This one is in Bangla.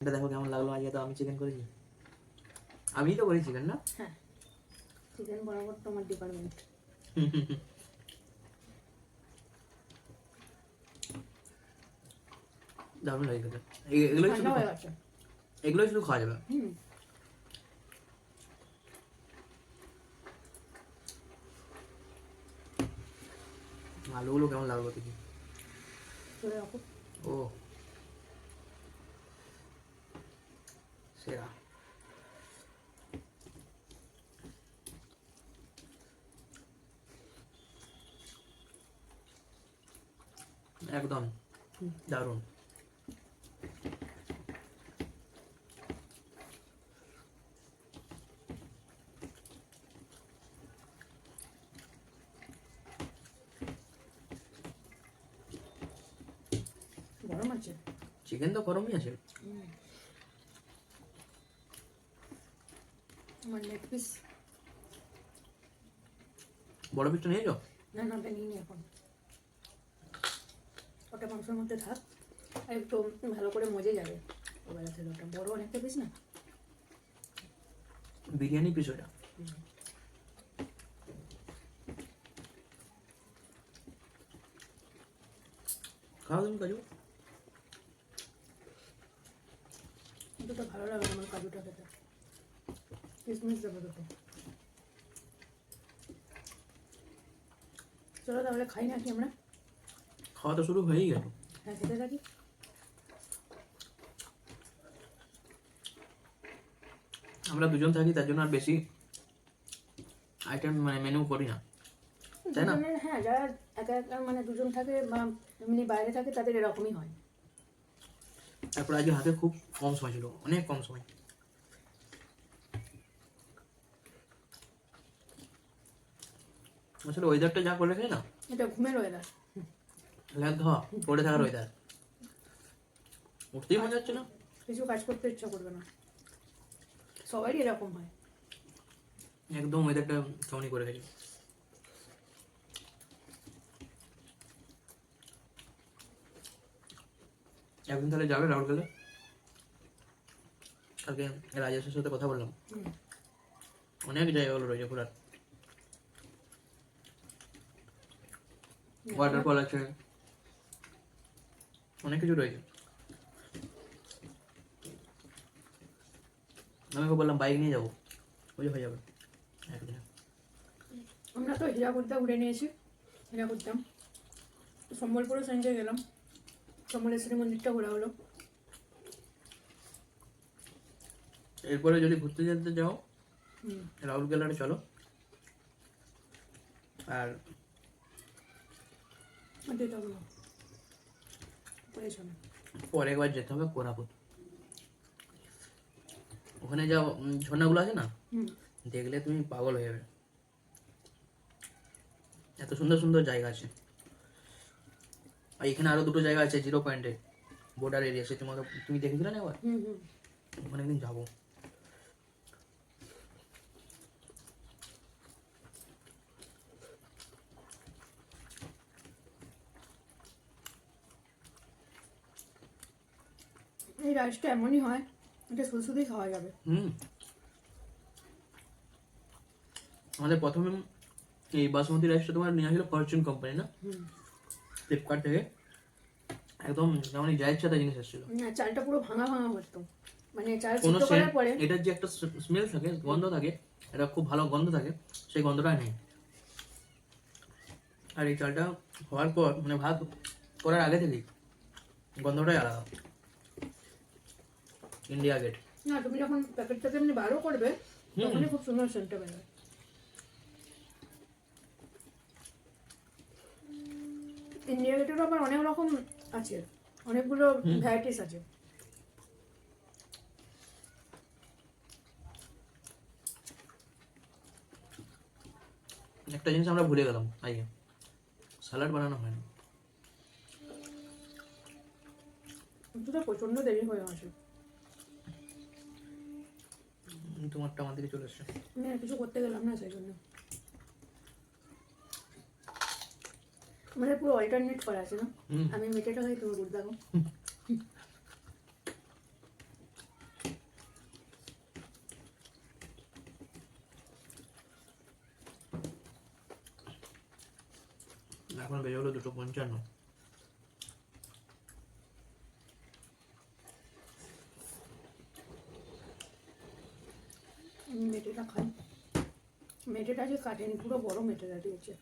এটা দেখো কেমন লাগল আজকে তো আমি চিকেন করেছি। আমিই তো করি চিকেন না? হ্যাঁ। চিকেন বরাবর তোমার ডিপার্টমেন্ট দারুণ লাগে খেতে। এ- এগুলোই শুধু এগুলোই শুধু খাওয়া যাবে? হুম। আলুগুলো কেমন লাগল দেখি। চলে রাখো ও সেরা একদম দারুণ গরম আছে চিকেন তো গরমই আছে আমার লেগ পিস বড় পিসটা নিয়েছো না না ওটা নিয়ে এখন। ওটা মাংসের মধ্যে থাক আর একটু ভালো করে মজে যাবে। ওবেলা থেকে ওটা। বড় অনেকটা পিস না? বিরিয়ানি পিস ওটা। খাও তুমি কাজু। কিন্তু তো ভালো লাগে আমার কাজুটা খেতে। কিশমিশ দেবো দেখো চলো তাহলে খাই নাকি আমরা? খাওয়া তো শুরু হয়েই গেল। হ্যাঁ খেতে থাকি। আমরা দুজন থাকি তার জন্য আর বেশি আইটেম মানে মেনু করি না। তাই না? হ্যাঁ যারা একা একা মানে দুজন থাকে বা এমনি বাইরে থাকে তাদের এরকমই হয়। তারপর আজকে হাতে খুব কম সময় ছিল অনেক কম সময়। আসলে ওয়েদারটা যা করে না? এটা ঘুমের ওয়েদার ল্যাগ ধোয়া পড়ে থাকার ওয়েদার উঠতেই মনে হচ্ছে না? কিছু কাজ করতে ইচ্ছা করবে না। সবারই এরকম হয়। একদম ওয়েদারটা কেমনই করে রেখেছে একদিন তাহলে যাবে রাহুল গেলে কালকে রাজেশের সাথে কথা বললাম। অনেক জায়গা হলো রয়েছে ঘোরার ওয়াটারফল আছে। অনেক কিছু রয়েছে। আমি ওকে বললাম বাইক নিয়ে যাব। ওই যে হয়ে যাবে। একদিনে আমরা তো হীরাকুদটা ঘুরে নিয়েছি হীরাকুদটা সম্বলপুরও সঞ্জয় গেলাম। সম্বলেশ্বরী মন্দিরটা ঘোরা হলো। এরপরে যদি ঘুরতে যেতে যাও গেলারে চলো। আর পরে একবার যেতে হবে কোরাপুট। ওখানে যা ঝর্ণাগুলো আছে না? দেখলে তুমি পাগল হয়ে যাবে। এত সুন্দর সুন্দর জায়গা আছে। আর এখানে আরও দুটো জায়গা আছে জিরো পয়েন্টে বর্ডার এরিয়া সে তোমাকে তুমি দেখেছিলে না হুম। ওখানে একদিন যাব। এই রাইসটা এমনই হয় এটা শুধু শুধুই খাওয়া যাবে। হুম। আমাদের প্রথমে এই বাসমতি রাইসটা তোমার নিয়ে আসলো ফরচুন কোম্পানি না? ফ্লিপকার্ট থেকে। একদম যেমন ইচ্ছা তাই জিনিস এসেছিল না চালটা পুরো ভাঙা ভাঙা হতো। মানে চাল কোনো করার পরে এটার যে একটা স্মেল থাকে গন্ধ থাকে এটা খুব ভালো গন্ধ থাকে সেই গন্ধটা নেই। আর এই চালটা হওয়ার পর মানে ভাত করার আগে থেকেই গন্ধটাই আলাদা। ইন্ডিয়া গেট না তুমি যখন প্যাকেটটাকে এমনি বারো করবে। তখনই খুব সুন্দর সেন্টটা বেরোবে ইন্ডিয়া গেটেরও আবার অনেক রকম আছে অনেকগুলো ভ্যারাইটিস আছে। একটা জিনিস আমরা ভুলে গেলাম আগে স্যালাড বানানো হয় না। প্রচণ্ড দেরি হয়ে আসে। তোমারটা আমার দিকে চলে এসছে। না কিছু করতে গেলাম না সেই জন্য। মানে পুরো অল্টারনেট করা আছে না? আমি মেটেটা হয়ে তুমি গুড় দেখো এখন বেজে হলো দুটো পঞ্চান্ন। মেটেটা খাই। মেটেটা যে কাটেনি পুরো বড় মেটেটা দিয়েছে।